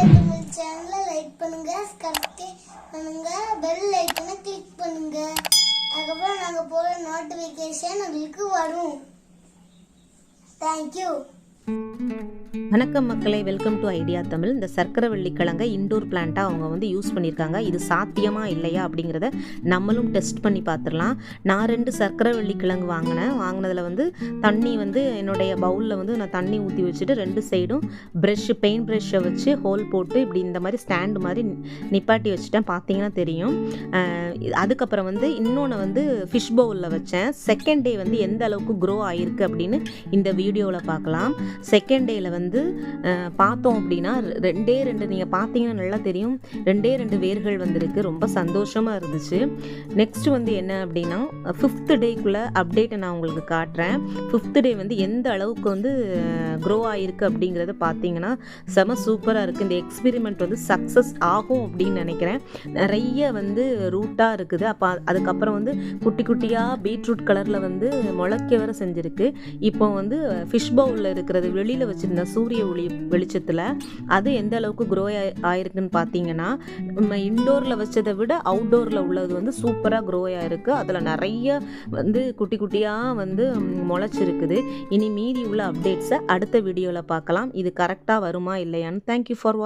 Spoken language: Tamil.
ஐடியா தமிழ் சேனலை லைக் பண்ணுங்க சப்ஸ்கிரைப் பண்ணுங்க பெல் ஐக்கனை கிளிக் பண்ணுங்க. அதுக்கப்புறம் நாங்கள் போகிற நோட்டிஃபிகேஷன் உங்களுக்கு வரும். தேங்க்யூ வணக்கம் மக்களை வெல்கம் டு ஐடியா தமிழ். இந்த சர்க்கரை வெள்ளிக்கிழங்கை இண்டோர் பிளான்ட்டாக அவங்க வந்து யூஸ் பண்ணியிருக்காங்க. இது சாத்தியமா இல்லையா அப்படிங்கிறத நம்மளும் டெஸ்ட் பண்ணி பார்த்துடலாம். நான் ரெண்டு சர்க்கரை வெள்ளிக்கிழங்கு வாங்கினேன். வாங்கினதில் வந்து தண்ணி வந்து என்னுடைய பவுலில் வந்து நான் தண்ணி ஊற்றி வச்சுட்டு ரெண்டு சைடும் ப்ரெஷ்ஷு பெயிண்ட் ப்ரெஷ்ஷை வச்சு ஹோல் போட்டு இப்படி இந்த மாதிரி ஸ்டாண்டு மாதிரி நிப்பாட்டி வச்சுட்டேன். பார்த்தீங்கன்னா தெரியும். அதுக்கப்புறம் வந்து இன்னொன்று வந்து ஃபிஷ் பவுலில் வச்சேன். செகண்ட் டே வந்து எந்த அளவுக்கு க்ரோ ஆகிருக்கு அப்படின்னு இந்த வீடியோவில் பார்க்கலாம். செகண்ட் டேயில் வந்து பார்த்தோம் அப்படின்னா ரெண்டே ரெண்டு நீங்கள் பார்த்தீங்கன்னா நல்லா தெரியும். ரெண்டே ரெண்டு வேர்கள் வந்திருக்கு. ரொம்ப சந்தோஷமாக இருந்துச்சு. நெக்ஸ்ட் வந்து என்ன அப்படின்னா ஃபிஃப்த்து டேக்குள்ளே அப்டேட்டை நான் உங்களுக்கு காட்டுறேன். ஃபிஃப்த்து டே வந்து எந்த அளவுக்கு வந்து க்ரோ ஆகிருக்கு அப்படிங்கிறத பார்த்தீங்கன்னா செம சூப்பராக இருக்குது இந்த எக்ஸ்பெரிமெண்ட் வந்து சக்ஸஸ் ஆகும் அப்படின்னு நினைக்கிறேன். நிறைய வந்து ரூட்டாக இருக்குது. அப்போ அதுக்கப்புறம் வந்து குட்டி குட்டியாக பீட்ரூட் கலரில் வந்து முளைக்க வர செஞ்சுருக்கு. இப்போ வந்து ஃபிஷ் பவுலில் இருக்கிறது வெளியில் வச்சுருந்த சூரிய ஒளி வெளிச்சத்தில் அது எந்த அளவுக்கு க்ரோ ஆயிருக்குன்னு பார்த்தீங்கன்னா நம்ம இன்டோரில் வச்சதை விட அவுட்டோரில் உள்ளது வந்து சூப்பராக க்ரோ ஆயிருக்கு. அதில் நிறைய வந்து குட்டி குட்டியாக வந்து முளைச்சிருக்குது. இனி மீதி உள்ள அப்டேட்ஸை அடுத்த வீடியோவில் பார்க்கலாம் இது கரெக்டாக வருமா இல்லையான்னு. Thank you for